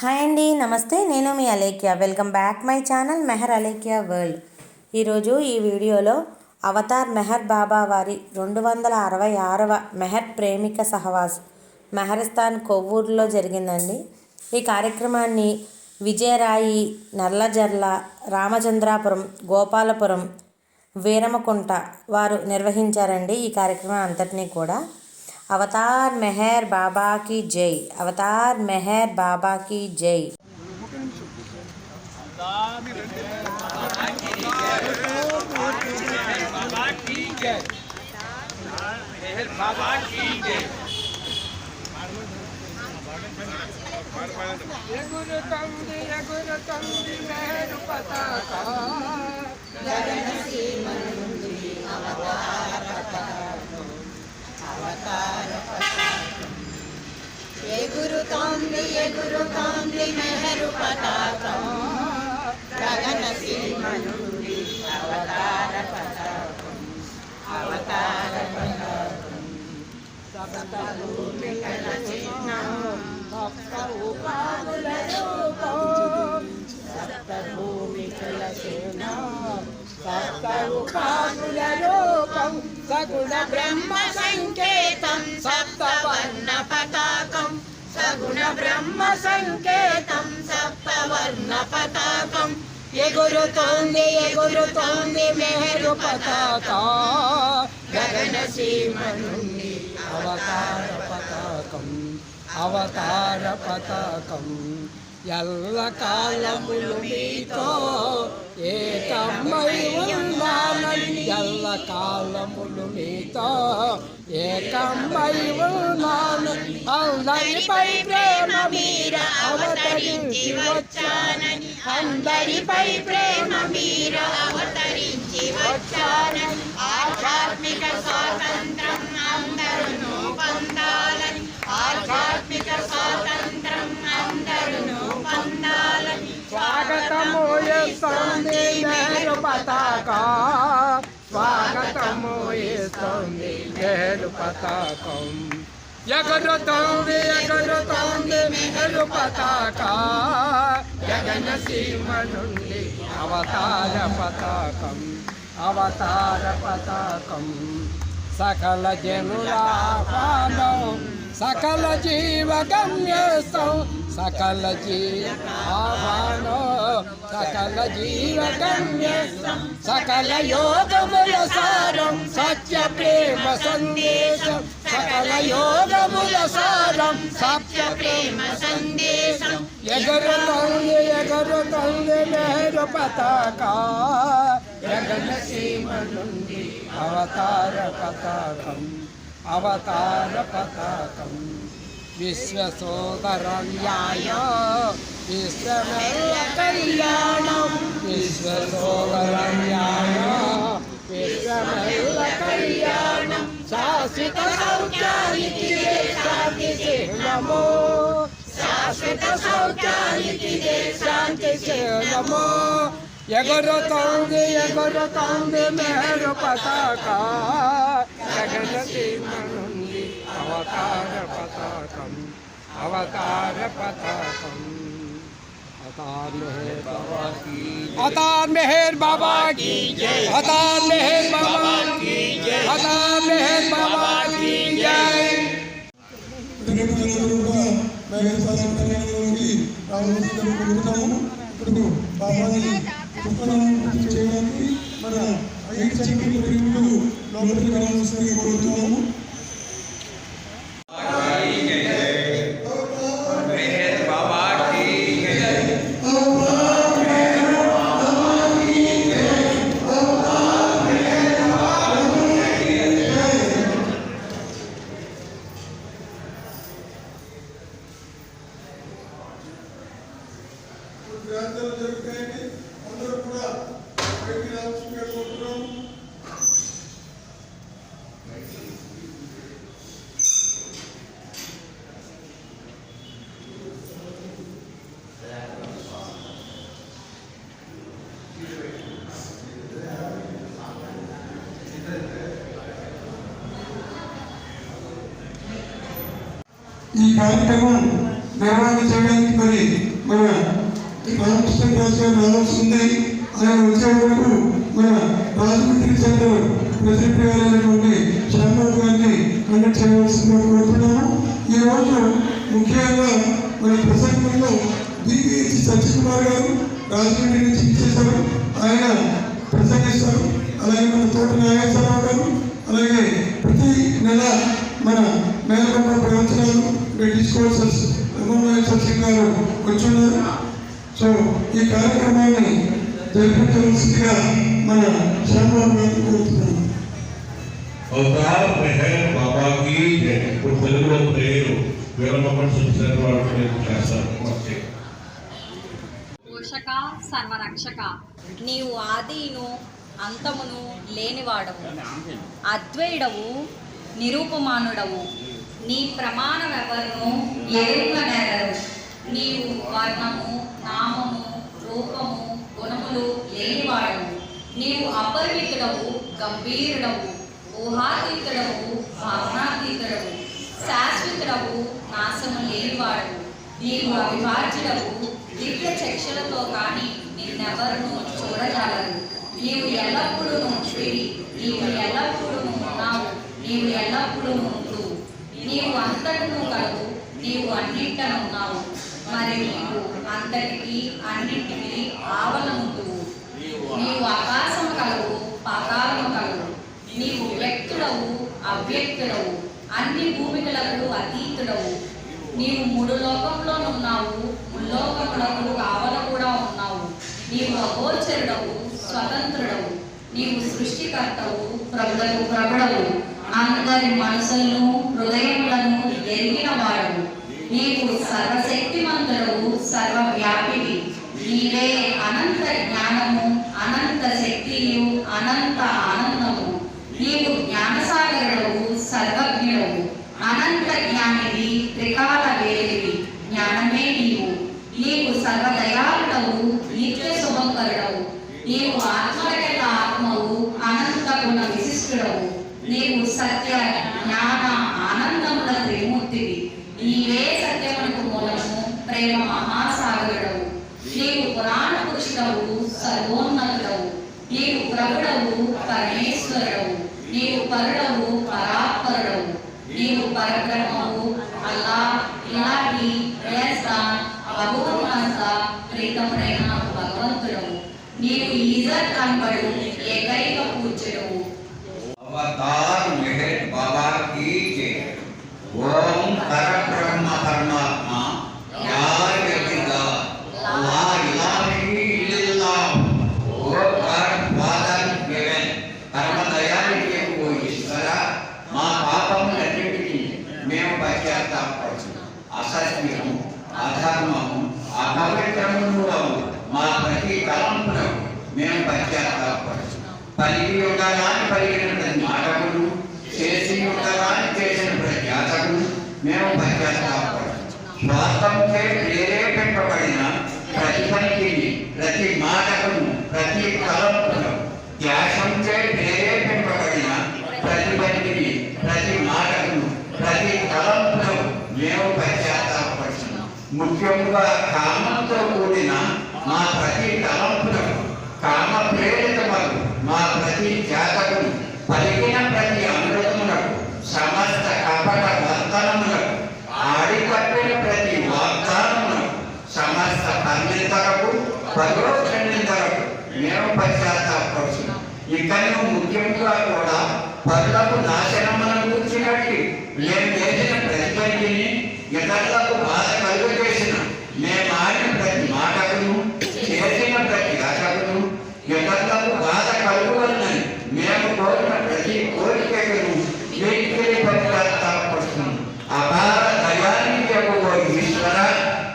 Hi అండి నమస్తే. నేను మీ Alekhya. Welcome back my channel Mehar Alekhya world. ఈరోజు ఈ వీడియోలో అవతార్ మెహర్ బాబా వారి రెండు వందల అరవై ఆరవ మెహర్ ప్రేమిక సహవాస్ మెహరిస్తాన్ కొవ్వూరులో జరిగిందండి. ఈ కార్యక్రమాన్ని విజయరాయి నల్లజర్ల రామచంద్రాపురం గోపాలపురం వీరమకుంట వారు నిర్వహించారండి ఈ కార్యక్రమం అంతటినీ కూడా. అవతార్ మెహర్ బాబాకి జై అవతార్ మెహర్ బాబాకి జై ఎగురుతుంది ఎగురుతుంది మేరు పతాక ఎగురుతోంది ఎగురుతోంది మెహరు పతాకం. గగన సీమ అవతార పతాకం. అవతార పతాకం. సప్త చిహ్నం సప్త రూపం. సగుణ బ్రహ్మ సంకేతం సప్తవర్ణ పతాకం. సగుణ బ్రహ్మ సంకేతం సప్తవర్ణ పతాకం. ఎగురుతోంది ఎగురుతోంది మెహరు పతాక. గగన సీమ నుండి అవతార పతాకం అవతార పతాకం. ఎల్ల కాలములు మీతో ఏకమై ఉన్నానని ఎల్ల కాలములు మీతో ఏకమై ఉన్నాను అందరిపై ప్రేమ మీర అవతరించి వచ్చానని. అందరిపై ప్రేమ మీర అవతరించి వచ్చానని. ఆధ్యాత్మిక స్వాతంత్రం అందరూ పొందాలని. ఆధ్యాత్మిక స్వాతంత్రం స్వాగతము ఇస్తుంది నేరు పతాక. స్వాగతము ఇస్తుంది నేరు పతాకం. ఎగరుతోంది ఎగరుతోంది మెహరు పతాక. జగన సీమ నుండి అవతార పతాకం అవతార పతాకం. సకల జనులాహ్వానం సకల జీవ గమ్యస్థం సకల జీవ జీవాహ్వానం సకల జీవ సకల యోగముల సారం సత్య ప్రేమ సందేశం. సకల యోగముల సారం సత్య ప్రేమ సందేశం. ఎగురుతోంది ఎగురుతోంది మేరు పతాక. జగన సీమ నుండి అవతార పతాకం అవతార పతాకం. విశ్వ సోదరన్యాయ విశ్వమెల్ల కళ్యాణం విశ్వ సోదరన్యాయ విశ్వమెల్ల కళ్యాణం శాశ్వత సౌఖ్యానికి శాంతి చిహ్నమో శాశ్వత సౌఖ్యానికి శాంతి చిహ్నమో ఎగురుతోంది ఎగురుతోంది మేరు పతాక. జగన సీమ నుండి అవతార పతాకం అవతార పతాకం अवतार मेहर बाबा की अवतार मेहर बाबा की अवतार मेहर बाबा की जय ప్రజలందరూ కూడా వైఎస్ఆర్ కళ్యాణంలోకి రావాల్సిందని కోరుతున్నాము ఇప్పుడు బాబాని పుష్పనామం పూర్తి చేయడానికి మన ఐదు చక్రీ ప్రేమికులు లోపలికి రావాల్సిందని కోరుతున్నాము ప్రాంతాలు జరుగుతాయని అందరూ కూడా బయటికి రావాల్సిందిగా కోరుతున్నాము ఈ కార్యక్రమం నిర్వహణ చేయడానికి మరి రామకృష్ణరాజు రావాల్సింది. ఆయన వచ్చే వరకు మన రాజమండ్రి సెంటర్ ప్రెసిడెంట్ గారైనటువంటి శ్యామరావు గారిని కండక్ట్ చేయవలసిందిగా కోరుతున్నాము ఈరోజు ముఖ్యంగా మన ప్రసంగంలో బీవీహెచ్ సత్యకుమార్ గారు రాజమండ్రి నుంచి ఇచ్చేశారు. ఆయన ప్రసంగిస్తారు. అలాగే మన తోట నాగేశ్వరరావు గారు అలాగే ప్రతి నెల మన మేలకొండ ప్రవచనాలు డిస్కోర్సెస్ రమణేశ్వర సింగ్ గారు వచ్చున్నారు. సో ఈ కార్యక్రమాన్ని జరిపించవలసిందిగా మన పోషక సర్వరక్షక నీవు ఆదిను అంతమును లేనివాడవు. అద్వైడవు నిరూపమానుడవు. నీ ప్రమాణమెవరును ఎరుగనేరరు నీవు వర్ణము నామము రూపము గుణములు లేనివాడవు. నీవు అపరిమితుడవు గంభీరుడవు. ఊహాతీతుడవు భావనాతీతుడవు. శాశ్వతుడవు నాశము లేనివాడవు. నీవు అవిభాజ్యుడవు దివ్య చక్షులతో కాని నిన్నెవరును చూడగలరు. నీవు ఎల్లప్పుడూ విడి నీవు ఎల్లప్పుడూ ఉన్నావు. నీవు ఎల్లప్పుడూ ఉండు. నీవు అంతటను కలవు. నీవు అన్నింటనున్నావు మరి నీవు అంతటికి అన్నింటికి ఆవలముందువు నీవు ఆకాశము కలవు పాతాళము కలవు. నీవు వ్యక్తుడవు అవ్యక్తుడవు అన్ని భూమికలకు అతీతుడవు నీవు మూడు లోకంలోనున్నావు ముల్లోకములకు ఆవల కూడా ఉన్నావు. నీవు అగోచరుడవు స్వతంత్రుడవు. నీవు సృష్టికర్తవు ప్రభుడవు ప్రభుడవు అందరి మనసులను హృదయములను ఎరిగిన వాడు నీవు సర్వశక్తిమంతుడవు సర్వవ్యాపివి. నీవే అనంత జ్ఞానము అనంత శక్తియు అనంత ఆనందము. నీవు జ్ఞానసాగరుడు పరబ్రహ్మవు అల్లా ఇలాంటి వేస్తాన్ భగవంత ప్రీతముడైన భగవంతుడవు. నీవు ఈజర్ కనబడు మేము పలికి ఉండగాని పలికిన ప్రతి మాటకులు చేసి ఉండగాని చేసిన ప్రతి జాతకులు మేము పశ్చాత్తాపడుతున్నాం స్వార్థంచే ప్రేరేపింపబడిన ప్రతి పనికి ప్రతి మాటకును ప్రతి తలంపును ధ్యాసంచే ప్రేరేపింపబడిన ప్రతి పనికి ప్రతి మాటకును ప్రతి తలంపును మేము పశ్చాత్తాపడుతున్నాం ముఖ్యంగా కామంతో కూడిన మా ప్రతి తలంపునకు కామ ప్రేరితమగు మా ప్రతి జాతకును పలికిన ప్రతి అమృతమునకు సమస్త కపట వర్తనమునకు ఆడిపట్టిన ప్రతి వాగ్దానమునకు సమస్త పరిణితలకు పరోక్షణితలకు మేము పశ్చాత్తాపడుతున్నాం ఇకను ముఖ్యంగా కూడా పరులకు నాశనమును కూర్చున్నట్టు మేము చేసిన ప్రతి ఇతరులకు బాధ కలుగజేసిన మేము ఆడిన ప్రతి మాటకును చేసిన ప్రతి ఆటకును ఇతరులకు బాధ కలుగువలని మేము కోరిన ప్రతి కోరికను వీటికి పశ్చాత్తాపడుతున్నాం అపార దయానికి ఓ ఈశ్వర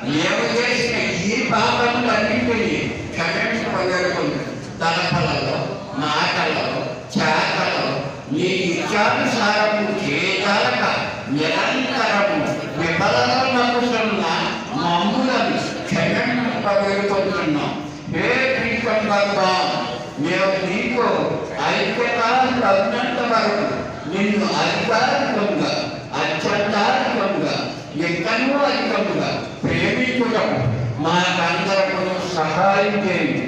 మేము చేసిన ఈ పాపములన్నింటినీ క్షమించగలుగుతుంది తలపలలో మాటలలో చేతలలో నీ ఇచ్చానుసారము చేయగలక నిరంతరము విఫలమకుతున్న మమ్ములను క్షమింపబడుతున్నాం హే ప్రీతం మేము నీకు ఐక్యతాన్ని తగినంత వరకు నిన్ను అధికారికంగా అత్యంతారికంగా ఎక్కడో అధికంగా ప్రేమించడం మాకందరకు సహాయం చేయండి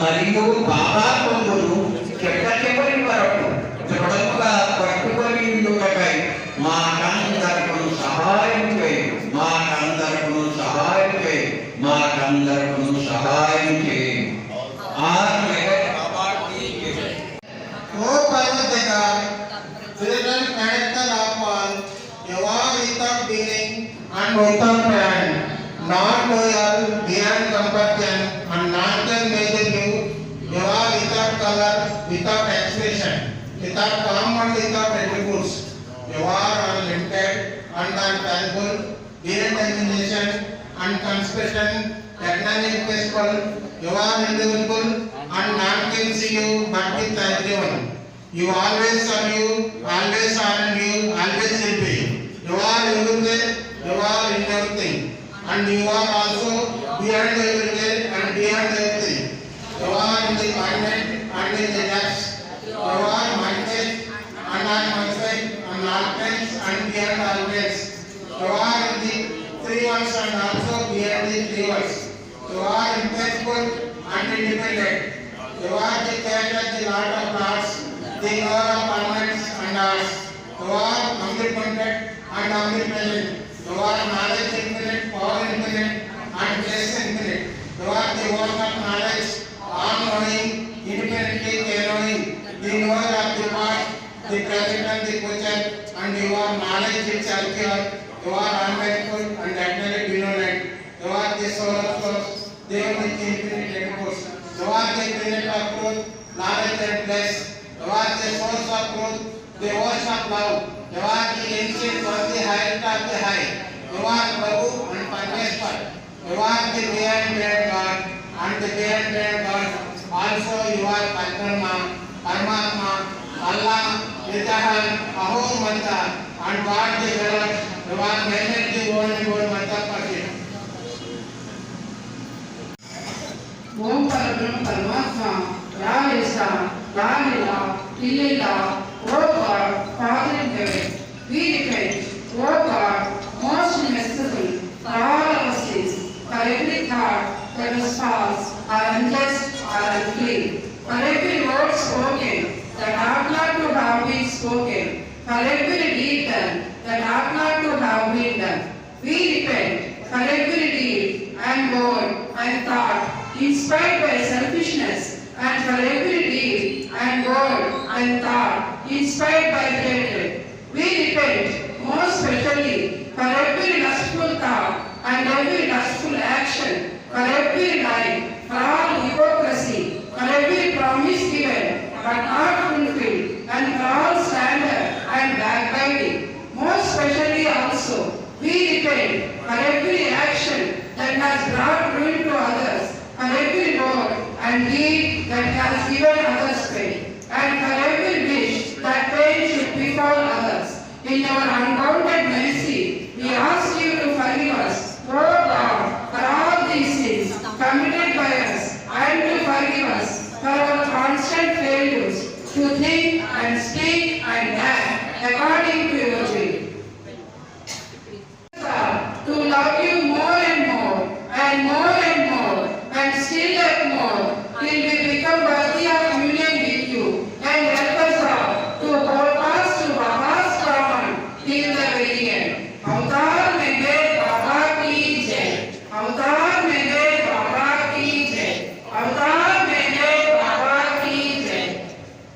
మరియు బాబా కొంగులు చెట్ట చివరి వరకు దృఢముగా పట్టుకొని ఉండుటకై మాకందరకు సహాయం చేయండి మాకందరకు సహాయం చేయండి మాకందరకు సహాయం చేయండి ఆత్మ O Parvataka, children character upon a war without beginning and without plan, not loyal, beyond and conscription, technically possible, you are indivisible and can see you but with everyone. You always serve you, always honor you, always help you. You are everywhere, you are in everything. And you are also beyond everywhere and beyond everything. You are in the climate and in the depths. You are minded and unminded and all times and beyond all. You are in the three and also beyond the three worlds. You are impeccable and independent. You are the creator, the Lord of Lords, the Lord of permanence and ours. You are omnipotent and omnipresent. You are knowledge infinite, power infinite, and grace infinite. You are the work of knowledge, all knowing, independently knowing, the knower of the past, the present and the future, and you are knowledge itself here. तेव्हा रामबाई आणि doctor Vinod Naik तेव्हा ते सौरभ देवाचे लेखकोस देवाचे प्रेरणा क्रोध लाडाचे plus देवाचे सोळसा क्रोध देवाचा भाव देवाचे यांचे स्वाती हाय ताते हाय देवाच प्रभू आणि परमेश्वर देवाचे बियॉन्ड बियॉन्ड गॉड आणि the beyond beyond God also you are परमात्मा परमात्मा अल्लाह निजान अहो मंता आणि God the Okay. And thought inspired by selfishness and for every deed and word and thought inspired by hatred. We repent most especially for every lustful thought and every lustful action, for every kann es niemand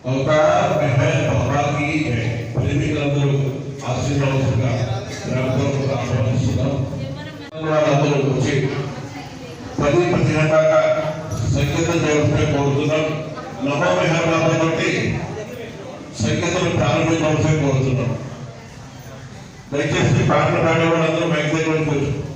అవతార మెహల్ అవతారానికి ప్రేమికులందరూ ఆశీర్వాదంగా గ్రామపూర్వక ఆహ్వానిస్తున్నాం అందరూ వచ్చి పది పది గంటల సంకేతం జరుగుతూ కోరుతున్నాం నవ మెహర్లాభం బట్టి సంకేతం ప్రారంభించవలసి కోరుతున్నాం దయచేసి ప్రారంభ ప్రాణవాళ్ళందరూ మైక్ దగ్గర కూర్చుంటారు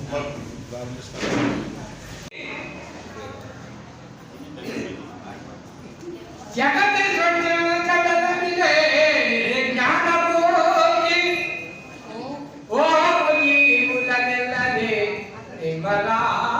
来啦